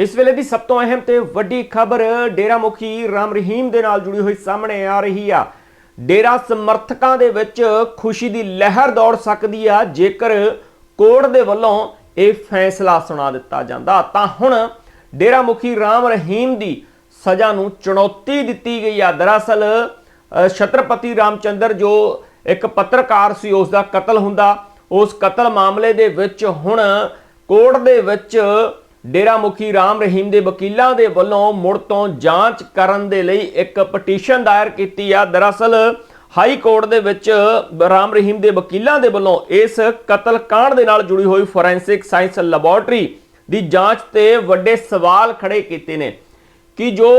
ਇਸ ਵੇਲੇ ਦੀ ਸਭ ਤੋਂ ਅਹਿਮ ਤੇ ਵੱਡੀ ਖਬਰ ਡੇਰਾ ਮੁਖੀ ਰਾਮ ਰਹੀਮ ਦੇ ਨਾਲ ਜੁੜੀ ਹੋਈ ਸਾਹਮਣੇ ਆ ਰਹੀ ਆ। ਡੇਰਾ ਸਮਰਥਕਾਂ ਦੇ ਵਿੱਚ ਖੁਸ਼ੀ ਦੀ ਲਹਿਰ ਦੌੜ ਸਕਦੀ ਆ ਜੇਕਰ ਕੋਰਟ ਦੇ ਵੱਲੋਂ ਇਹ ਫੈਸਲਾ ਸੁਣਾ ਦਿੱਤਾ ਜਾਂਦਾ। ਤਾਂ ਹੁਣ ਡੇਰਾ ਮੁਖੀ ਰਾਮ ਰਹੀਮ ਦੀ ਸਜ਼ਾ ਨੂੰ ਚੁਣੌਤੀ ਦਿੱਤੀ ਗਈ ਆ। ਦਰਅਸਲ ਅ, ਛਤਰਪਤੀ ਰਾਮਚੰਦਰ ਜੋ ਇੱਕ ਪੱਤਰਕਾਰ ਸੀ ਉਸ ਦਾ ਕਤਲ ਹੁੰਦਾ। ਉਸ ਕਤਲ ਮਾਮਲੇ ਦੇ ਵਿੱਚ ਹੁਣ ਕੋਰਟ ਦੇ ਵਿੱਚ ਡੇਰਾ ਮੁਖੀ ਰਾਮ ਰਹੀਮ ਦੇ ਵਕੀਲਾਂ ਦੇ ਵੱਲੋਂ ਮੁੜ ਤੋਂ ਜਾਂਚ ਕਰਨ ਦੇ ਲਈ ਇੱਕ ਪਟੀਸ਼ਨ ਦਾਇਰ ਕੀਤੀ ਆ। ਦਰਅਸਲ, ਹਾਈ ਕੋਰਟ ਦੇ ਵਿੱਚ ਰਾਮ ਰਹੀਮ ਦੇ ਵਕੀਲਾਂ ਦੇ ਵੱਲੋਂ ਇਸ ਕਤਲ ਕਾਂਡ ਦੇ ਨਾਲ ਜੁੜੀ ਹੋਈ ਫੋਰੈਂਸਿਕ ਸਾਇੰਸ ਲੈਬੋਰਟਰੀ ਦੀ ਜਾਂਚ ਤੇ ਵੱਡੇ ਸਵਾਲ ਖੜੇ ਕੀਤੇ ਨੇ ਕਿ ਜੋ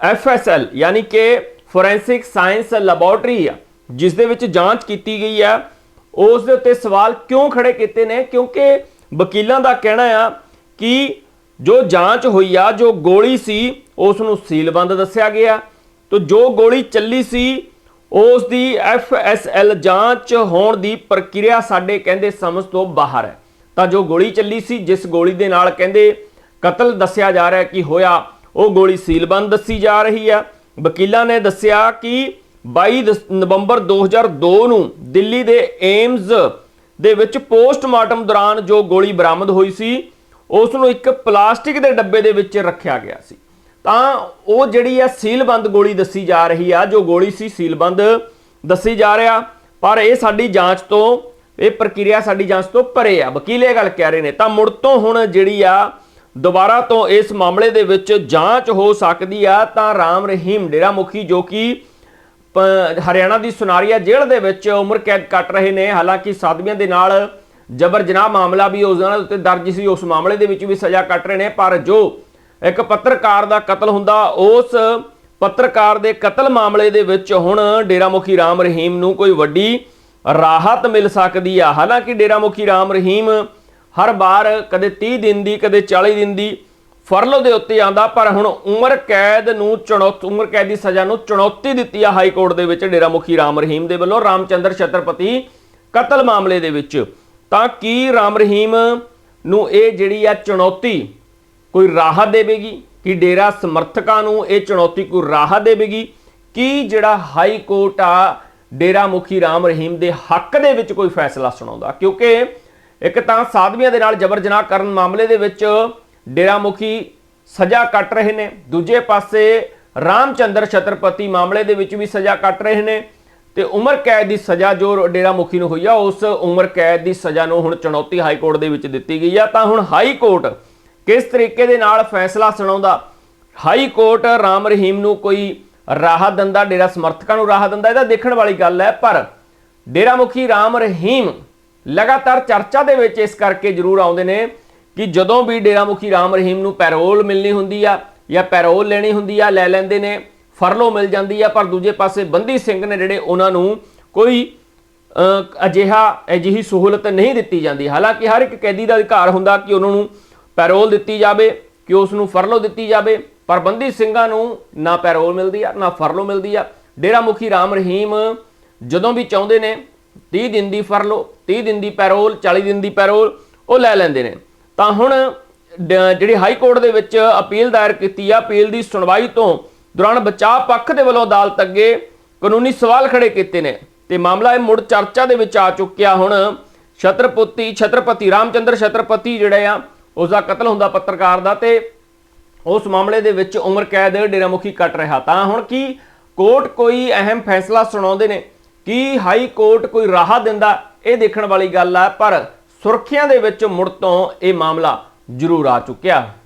FSL ਯਾਨੀ ਕਿ ਫੋਰੈਂਸਿਕ ਸਾਇੰਸ ਲੈਬੋਰਟਰੀ ਆ, ਜਿਸ ਦੇ ਵਿੱਚ ਜਾਂਚ ਕੀਤੀ ਗਈ ਆ, ਉਸ ਦੇ ਉੱਤੇ ਸਵਾਲ ਕਿਉਂ ਖੜੇ ਕੀਤੇ ਨੇ? ਕਿਉਂਕਿ ਵਕੀਲਾਂ ਦਾ ਕਹਿਣਾ ਆ ਕਿ ਜੋ ਜਾਂਚ ਹੋਈ ਆ, ਜੋ ਗੋਲੀ ਸੀ ਉਸ ਨੂੰ ਸੀਲਬੰਦ ਦੱਸਿਆ ਗਿਆ। ਤੋ ਜੋ ਗੋਲੀ ਚੱਲੀ ਸੀ ਉਸ ਦੀ FSL ਜਾਂਚ ਹੋਣ ਦੀ ਪ੍ਰਕਿਰਿਆ ਸਾਡੇ ਕਹਿੰਦੇ ਸਮਝ ਤੋਂ ਬਾਹਰ ਹੈ। ਤਾਂ ਜੋ ਗੋਲੀ ਚੱਲੀ ਸੀ, ਜਿਸ ਗੋਲੀ ਦੇ ਨਾਲ ਕਹਿੰਦੇ ਕਤਲ ਦੱਸਿਆ ਜਾ ਰਿਹਾ ਕਿ ਹੋਇਆ, ਉਹ ਗੋਲੀ ਸੀਲਬੰਦ ਦੱਸੀ ਜਾ ਰਹੀ ਆ। ਵਕੀਲਾਂ ਨੇ ਦੱਸਿਆ ਕਿ 22 ਦਸ- ਨਵੰਬਰ 2002 ਨੂੰ ਦਿੱਲੀ ਦੇ ਏਮਜ਼ ਦੇ ਵਿੱਚ ਪੋਸਟਮਾਰਟਮ ਦੌਰਾਨ ਜੋ ਗੋਲੀ ਬਰਾਮਦ ਹੋਈ ਸੀ ਉਸ ਨੂੰ ਇੱਕ ਪਲਾਸਟਿਕ ਦੇ ਡੱਬੇ ਦੇ ਵਿੱਚ ਰੱਖਿਆ ਗਿਆ ਸੀ। ਤਾਂ ਉਹ ਜਿਹੜੀ ਆ ਸੀਲਬੰਦ ਗੋਲੀ ਦੱਸੀ ਜਾ ਰਹੀ ਆ, ਜੋ ਗੋਲੀ ਸੀ ਸੀਲਬੰਦ ਦੱਸੀ ਜਾ ਰਿਹਾ, ਪਰ ਇਹ ਸਾਡੀ ਜਾਂਚ ਤੋਂ, ਇਹ ਪ੍ਰਕਿਰਿਆ ਸਾਡੀ ਜਾਂਚ ਤੋਂ ਪਰੇ ਆ। ਵਕੀਲ ਇਹ ਗੱਲ ਕਹਿ ਰਹੇ ਨੇ, ਤਾਂ ਮੁੜ ਤੋਂ ਹੁਣ ਜਿਹੜੀ ਆ, ਦੁਬਾਰਾ ਤੋਂ ਇਸ ਮਾਮਲੇ ਦੇ ਵਿੱਚ ਜਾਂਚ ਹੋ ਸਕਦੀ ਆ, ਤਾਂ ਰਾਮ ਰਹੀਮ ਡੇਰਾ ਮੁਖੀ ਜੋ ਕਿ ਪ- ਹਰਿਆਣਾ ਦੀ ਸੁਨਾਰੀਆ ਜੇਲ੍ਹ ਦੇ ਵਿੱਚ ਉਮਰ ਕੈਦ ਕੱਟ ਰਹੇ ਨੇ, ਹਾਲਾਂਕਿ ਸਾਧਵੀਆਂ ਦੇ ਨਾਲ ਜਬਰ ਜਨਾਹ ਮਾਮਲਾ ਵੀ ਉਸ ਨਾਲ ਉੱਤੇ ਦਰਜ ਸੀ, ਉਸ ਮਾਮਲੇ ਦੇ ਵਿੱਚ ਵੀ ਸਜ਼ਾ ਕੱਟ ਰਹੇ ਨੇ, ਪਰ ਜੋ ਇੱਕ ਪੱਤਰਕਾਰ ਦਾ ਕਤਲ ਹੁੰਦਾ, ਉਸ ਪੱਤਰਕਾਰ ਦੇ ਕਤਲ ਮਾਮਲੇ ਦੇ ਵਿੱਚ ਹੁਣ ਡੇਰਾ ਮੁਖੀ ਰਾਮ ਰਹੀਮ ਨੂੰ ਕੋਈ ਵੱਡੀ ਰਾਹਤ ਮਿਲ ਸਕਦੀ ਆ। ਹਾਲਾਂਕਿ ਡੇਰਾ ਮੁਖੀ ਰਾਮ ਰਹੀਮ ਹਰ ਵਾਰ ਕਦੇ 30 ਦਿਨ ਦੀ, ਕਦੇ 40 ਦਿਨ ਦੀ ਫਰਲੋ ਦੇ ਉੱਤੇ ਆਂਦਾ ਪਰ ਹੁਣ ਉਮਰ ਕੈਦ ਨੂੰ ਚੁਣੌਤੀ, ਉਮਰ ਕੈਦ ਦੀ ਸਜ਼ਾ ਨੂੰ ਚੁਣੌਤੀ ਦਿੱਤੀ ਆ ਹਾਈ ਕੋਰਟ ਦੇ ਵਿੱਚ ਡੇਰਾ ਮੁਖੀ ਰਾਮ ਰਹੀਮ ਦੇ ਵੱਲੋਂ। ਰਾਮਚੰਦਰ ਛਤਰਪਤੀ ਕਤਲ ਮਾਮਲੇ ਦੇ ਵਿੱਚ ਤਾਂ ਕੀ ਰਾਮ ਰਹੀਮ ਨੂੰ ਇਹ ਜਿਹੜੀ ਆ ਚੁਣੌਤੀ ਕੋਈ ਰਾਹਤ ਦੇਵੇਗੀ? ਕਿ ਡੇਰਾ ਸਮਰਥਕਾਂ ਨੂੰ ਇਹ ਚੁਣੌਤੀ ਕੋਈ ਰਾਹਤ ਦੇਵੇਗੀ? ਕੀ ਜਿਹੜਾ ਹਾਈ ਕੋਰਟ ਆ ਡੇਰਾ ਮੁਖੀ ਰਾਮ ਰਹੀਮ ਦੇ ਹੱਕ ਦੇ ਵਿੱਚ ਕੋਈ ਫੈਸਲਾ ਸੁਣਾਉਂਦਾ? ਕਿਉਂਕਿ ਇੱਕ ਤਾਂ ਸਾਧਵੀਆਂ ਦੇ ਨਾਲ ਜਬਰ ਜਨਾਹ ਕਰਨ ਮਾਮਲੇ ਦੇ ਵਿੱਚ ਡੇਰਾ ਮੁਖੀ ਸਜ਼ਾ ਕੱਟ ਰਹੇ ਨੇ। ਦੂਜੇ ਪਾਸੇ ਰਾਮਚੰਦਰ ਛਤਰਪਤੀ ਮਾਮਲੇ ਦੇ ਵਿੱਚ ਵੀ ਸਜ਼ਾ ਕੱਟ ਰਹੇ ਨੇ। ਤੇ ਉਮਰ ਕੈਦ ਦੀ ਸਜ਼ਾ ਜੋ ਡੇਰਾ ਮੁਖੀ ਨੂੰ ਹੋਈ ਆ, ਉਸ ਉਮਰ ਕੈਦ ਦੀ ਸਜ਼ਾ ਨੂੰ ਹੁਣ ਚੁਣੌਤੀ ਹਾਈ ਕੋਰਟ ਦੇ ਵਿੱਚ ਦਿੱਤੀ ਗਈ ਆ। ਤਾਂ ਹੁਣ ਹਾਈ ਕੋਰਟ ਕਿਸ ਤਰੀਕੇ ਦੇ ਨਾਲ ਫੈਸਲਾ ਸੁਣਾਉਂਦਾ? ਹਾਈ ਕੋਰਟ ਰਾਮ ਰਹੀਮ ਨੂੰ ਕੋਈ ਰਾਹਤ ਦਿੰਦਾ, ਡੇਰਾ ਸਮਰਥਕਾਂ ਨੂੰ ਰਾਹਤ ਦਿੰਦਾ ਇਹਦਾ ਦੇਖਣ ਵਾਲੀ ਗੱਲ ਹੈ। ਪਰ ਡੇਰਾ ਮੁਖੀ ਰਾਮ ਰਹੀਮ ਲਗਾਤਾਰ ਚਰਚਾ ਦੇ ਵਿੱਚ ਇਸ ਕਰਕੇ ਜ਼ਰੂਰ ਆਉਂਦੇ ਨੇ ਕਿ ਜਦੋਂ ਵੀ ਡੇਰਾ ਮੁਖੀ ਰਾਮ ਰਹੀਮ ਨੂੰ ਪੈਰੋਲ ਮਿਲਣੀ ਹੁੰਦੀ ਆ ਜਾਂ ਪੈਰੋਲ ਲੈਣੀ ਹੁੰਦੀ ਆ, ਲੈ ਲੈਂਦੇ ਨੇ ਫਰਲੋ ਮਿਲ ਜਾਂਦੀ ਆ, ਪਰ ਦੂਜੇ ਪਾਸੇ ਬੰਦੀ ਸਿੰਘ ਨੇ ਜਿਹੜੇ ਉਹਨਾਂ ਨੂੰ ਕੋਈ ਅਜਿਹਾ, ਅਜਿਹੀ ਸਹੂਲਤ ਨਹੀਂ ਦਿੱਤੀ ਜਾਂਦੀ। ਹਾਲਾਂਕਿ ਹਰ ਇੱਕ ਕੈਦੀ ਦਾ ਅਧਿਕਾਰ ਹੁੰਦਾ ਕਿ ਉਹਨਾਂ ਨੂੰ ਪੈਰੋਲ ਦਿੱਤੀ ਜਾਵੇ, ਕਿ ਉਸ ਨੂੰ ਫਰਲੋ ਦਿੱਤੀ ਜਾਵੇ, ਪਰ ਬੰਦੀ ਸਿੰਘਾਂ ਨੂੰ ਨਾ ਪੈਰੋਲ ਮਿਲਦੀ ਆ, ਨਾ ਫਰਲੋ ਮਿਲਦੀ ਆ। ਡੇਰਾ ਮੁਖੀ ਰਾਮ ਰਹੀਮ ਜਦੋਂ ਵੀ ਚਾਹੁੰਦੇ ਨੇ 30 ਦਿਨ ਦੀ ਫਰਲੋ 30 ਦਿਨ ਦੀ ਪੈਰੋਲ 40 ਦਿਨ ਦੀ ਪੈਰੋਲ, ਉਹ ਲੈ ਲੈਂਦੇ ਨੇ। ਤਾਂ ਹੁਣ ਡ- ਜਿਹੜੀ ਹਾਈ ਕੋਰਟ ਦੇ ਵਿੱਚ ਅਪੀਲ ਦਾਇਰ ਕੀਤੀ ਆ, ਅਪੀਲ ਦੀ ਸੁਣਵਾਈ ਤੋਂ ਦੌਰਾਨ ਬਚਾਅ ਪੱਖ ਦੇ ਵੱਲੋਂ ਅਦਾਲਤ ਅੱਗੇ ਕਾਨੂੰਨੀ ਸਵਾਲ ਖੜੇ ਕੀਤੇ ਨੇ ਤੇ ਮਾਮਲਾ ਇਹ ਮੁੜ ਚਰਚਾ ਦੇ ਵਿੱਚ ਆ ਚੁੱਕਿਆ ਹੁਣ। ਛਤਰਪਤੀ ਛਤਰਪਤੀ, ਰਾਮਚੰਦਰ ਛਤਰਪਤੀ ਜਿਹੜੇ ਆ ਉਸ ਦਾ ਕਤਲ ਹੁੰਦਾ ਪੱਤਰਕਾਰ ਦਾ ਤੇ ਉਸ ਮਾਮਲੇ ਦੇ ਵਿੱਚ ਉਮਰ ਕੈਦ ਡੇਰਾ ਮੁਖੀ ਕੱਟ ਰਿਹਾ। ਤਾਂ ਹੁਣ ਕੀ ਕੋਰਟ ਕੋਈ ਅਹਿਮ ਫੈਸਲਾ ਸੁਣਾਉਂਦੇ ਨੇ? ਕੀ ਹਾਈ ਕੋਰਟ ਕੋਈ ਰਾਹ ਦਿੰਦਾ? ਇਹ ਦੇਖਣ ਵਾਲੀ ਗੱਲ ਆ, ਪਰ ਸੁਰਖੀਆਂ ਦੇ ਵਿੱਚ ਮੁੜ ਤੋਂ ਇਹ ਮਾਮਲਾ ਜ਼ਰੂਰ ਆ ਚੁੱਕਿਆ।